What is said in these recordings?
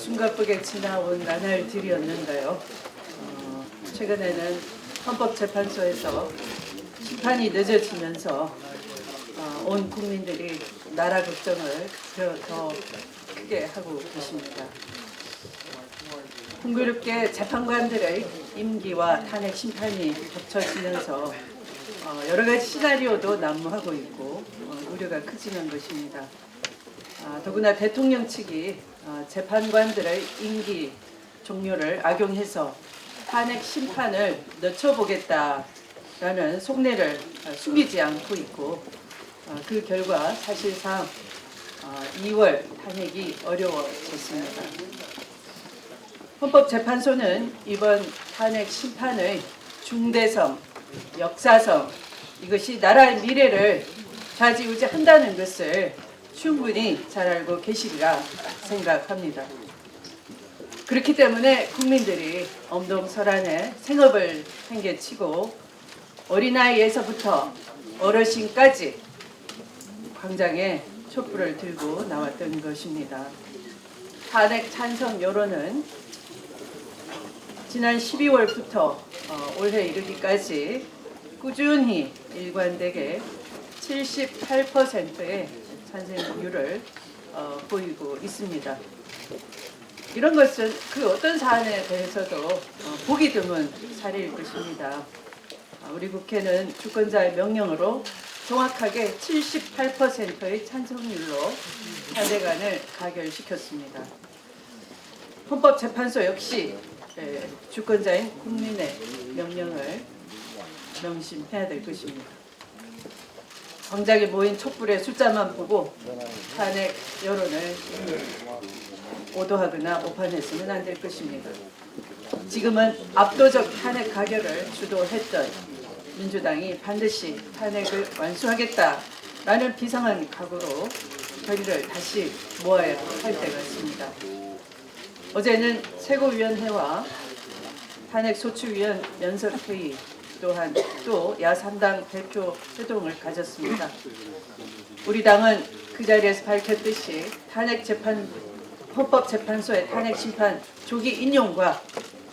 숨가쁘게 지나온 나날들이었는가요. 어, 최근에는 헌법재판소에서 심판이 늦어지면서 어, 온 국민들이 나라 걱정을 더, 더 크게 하고 계십니다. 공교롭게 재판관들의 임기와 탄핵 심판이 겹쳐지면서 어, 여러 가지 시나리오도 난무하고 있고 어, 우려가 커지는 것입니다. 아, 더구나 대통령 측이 어, 재판관들의 임기 종료를 악용해서 탄핵 심판을 늦춰보겠다라는 속내를 어, 숨기지 않고 있고 어, 그 결과 사실상 어, 2월 탄핵이 어려워졌습니다. 헌법재판소는 이번 탄핵 심판의 중대성, 역사성 이것이 나라의 미래를 좌지우지한다는 것을 충분히 잘 알고 계시리라 생각합니다. 그렇기 때문에 국민들이 엄동설안에 생업을 행개치고 어린아이에서부터 어르신까지 광장에 촛불을 들고 나왔던 것입니다. 탄핵 찬성 여론은 지난 12월부터 어, 올해 이르기까지 꾸준히 일관되게 78%의 찬성률을 어, 보이고 있습니다. 이런 것은 그 어떤 사안에 대해서도 어, 보기 드문 사례일 것입니다. 아, 우리 국회는 주권자의 명령으로 정확하게 78%의 찬성률로 탄핵안을 가결시켰습니다. 헌법재판소 역시 예, 주권자인 국민의 명령을 명심해야 될 것입니다. 광장에 모인 촛불의 숫자만 보고 탄핵 여론을 오도하거나 오판해서는 안될 것입니다. 지금은 압도적 탄핵 가결을 주도했던 민주당이 반드시 탄핵을 완수하겠다라는 비상한 각오로 결의를 다시 모아야 할때 같습니다. 어제는 최고위원회와 탄핵소추위원 연설회의 또한 또 야3당 대표 회동을 가졌습니다. 우리 당은 그 자리에서 밝혔듯이 탄핵 재판 헌법재판소의 탄핵 심판 조기 인용과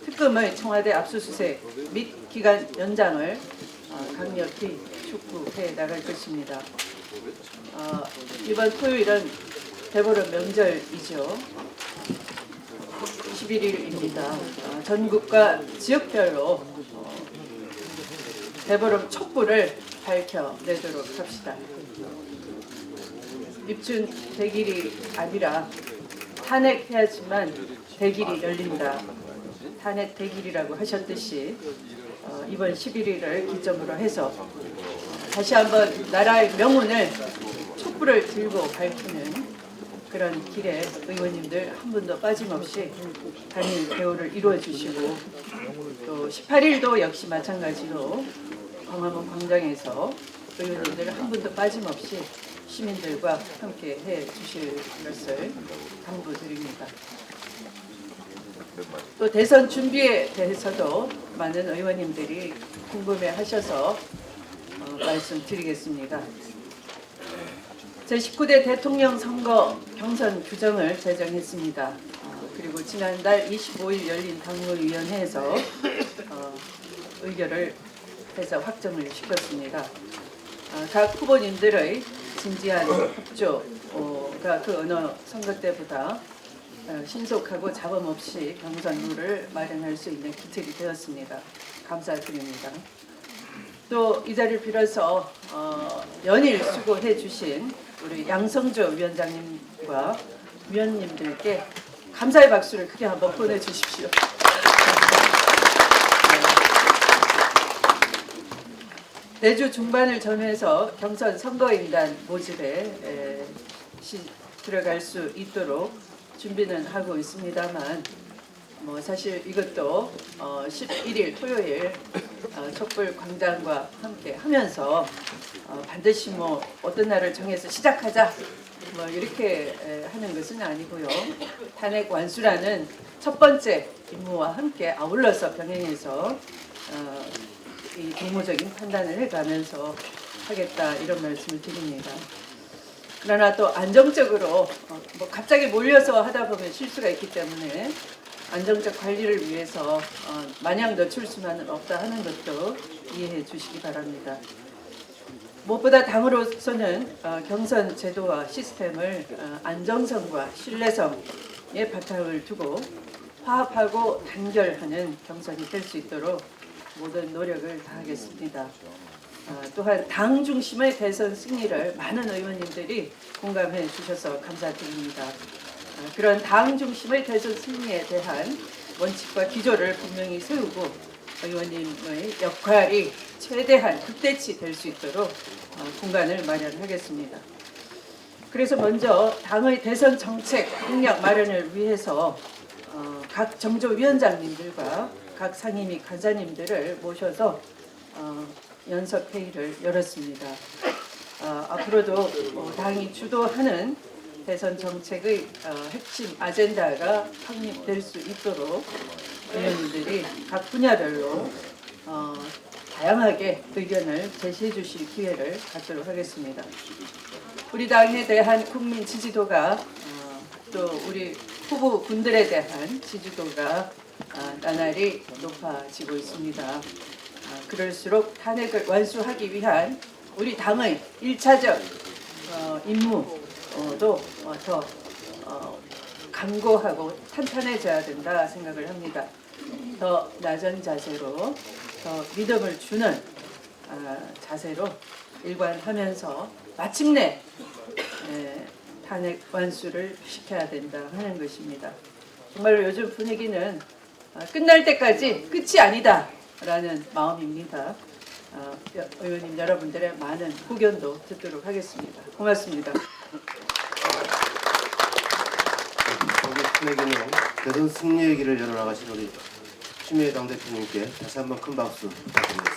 특검의 청와대 압수수색 및 기간 연장을 어, 강력히 촉구해 나갈 것입니다. 어, 이번 토요일은 대보름 명절이죠. 21일입니다. 어, 전국과 지역별로 어, 대보름 촛불을 밝혀내도록 합시다. 입춘 대길이 아니라 탄핵해야지만 대길이 열린다. 탄핵 대길이라고 하셨듯이 어, 이번 11일을 기점으로 해서 다시 한번 나라의 명운을 촛불을 들고 밝히는 그런 길에 의원님들 한 분도 빠짐없이 단일 대우를 이루어 주시고 또 18일도 역시 마찬가지로 광화문 광장에서 의원님들 한 분도 빠짐없이 시민들과 함께 해 주실 것을 당부드립니다. 또 대선 준비에 대해서도 많은 의원님들이 궁금해 하셔서 어, 말씀드리겠습니다. 제19대 대통령 선거 경선 규정을 제정했습니다. 어, 그리고 지난달 25일 열린 당무위원회에서 어, 의결을 해서 확정을 시켰습니다. 어, 각 후보님들의 진지한 협조가 그 어느 선거 때보다 어, 신속하고 잡음 없이 경선 룰을 마련할 수 있는 기틀이 되었습니다. 감사드립니다. 또 이 자리를 빌어서 어, 연일 수고해 주신 우리 양성조 위원장님과 위원님들께 감사의 박수를 크게 한번 보내주십시오. 내주 중반을 전후해서 경선 선거인단 모집에 들어갈 수 있도록 준비는 하고 있습니다만 뭐 사실 이것도 어, 11일 토요일 어, 촛불 광장과 함께 하면서 어, 반드시 뭐 어떤 날을 정해서 시작하자 뭐 이렇게 에, 하는 것은 아니고요. 탄핵 완수라는 첫 번째 임무와 함께 아울러서 병행해서 어, 이 동무적인 판단을 해가면서 하겠다 이런 말씀을 드립니다. 그러나 또 안정적으로 어, 뭐 갑자기 몰려서 하다 보면 실수가 있기 때문에 안정적 관리를 위해서 어, 마냥 늦출 수만은 없다 하는 것도 이해해 주시기 바랍니다. 무엇보다 당으로서는 어, 경선 제도와 시스템을 어, 안정성과 신뢰성에 바탕을 두고 화합하고 단결하는 경선이 될 수 있도록 모든 노력을 다하겠습니다. 어, 또한 당 중심의 대선 승리를 많은 의원님들이 공감해 주셔서 감사드립니다. 어, 그런 당 중심의 대선 승리에 대한 원칙과 기조를 분명히 세우고 의원님의 역할이 최대한 극대치 될 수 있도록 어, 공간을 마련하겠습니다. 그래서 먼저 당의 대선 정책 공약 마련을 위해서 어, 각 정조위원장님들과 각 상임 및 간사님들을 모셔서 어, 연석 회의를 열었습니다. 어, 앞으로도 어, 당이 주도하는 대선 정책의 어, 핵심 아젠다가 확립될 수 있도록 의원님들이 각 분야별로 어, 다양하게 의견을 제시해 주실 기회를 갖도록 하겠습니다. 우리 당에 대한 국민 지지도가 어, 또 우리 후보군들에 대한 지지도가 어, 나날이 높아지고 있습니다. 어, 그럴수록 탄핵을 완수하기 위한 우리 당의 일차적 어, 임무 도 어, 더 어, 강고하고 탄탄해져야 된다 생각을 합니다. 더 낮은 자세로 더 믿음을 주는 아, 자세로 일관하면서 마침내 에, 탄핵 완수를 시켜야 된다 하는 것입니다. 정말로 요즘 분위기는 아, 끝날 때까지 끝이 아니다라는 마음입니다. 아, 여- 의원님 여러분들의 많은 후견도 듣도록 하겠습니다. 고맙습니다. 탄핵이는 대선 승리의 길을 열어나가신 우리 추미애 당대표님께 다시 한번 큰 박수 부탁드리겠습니다.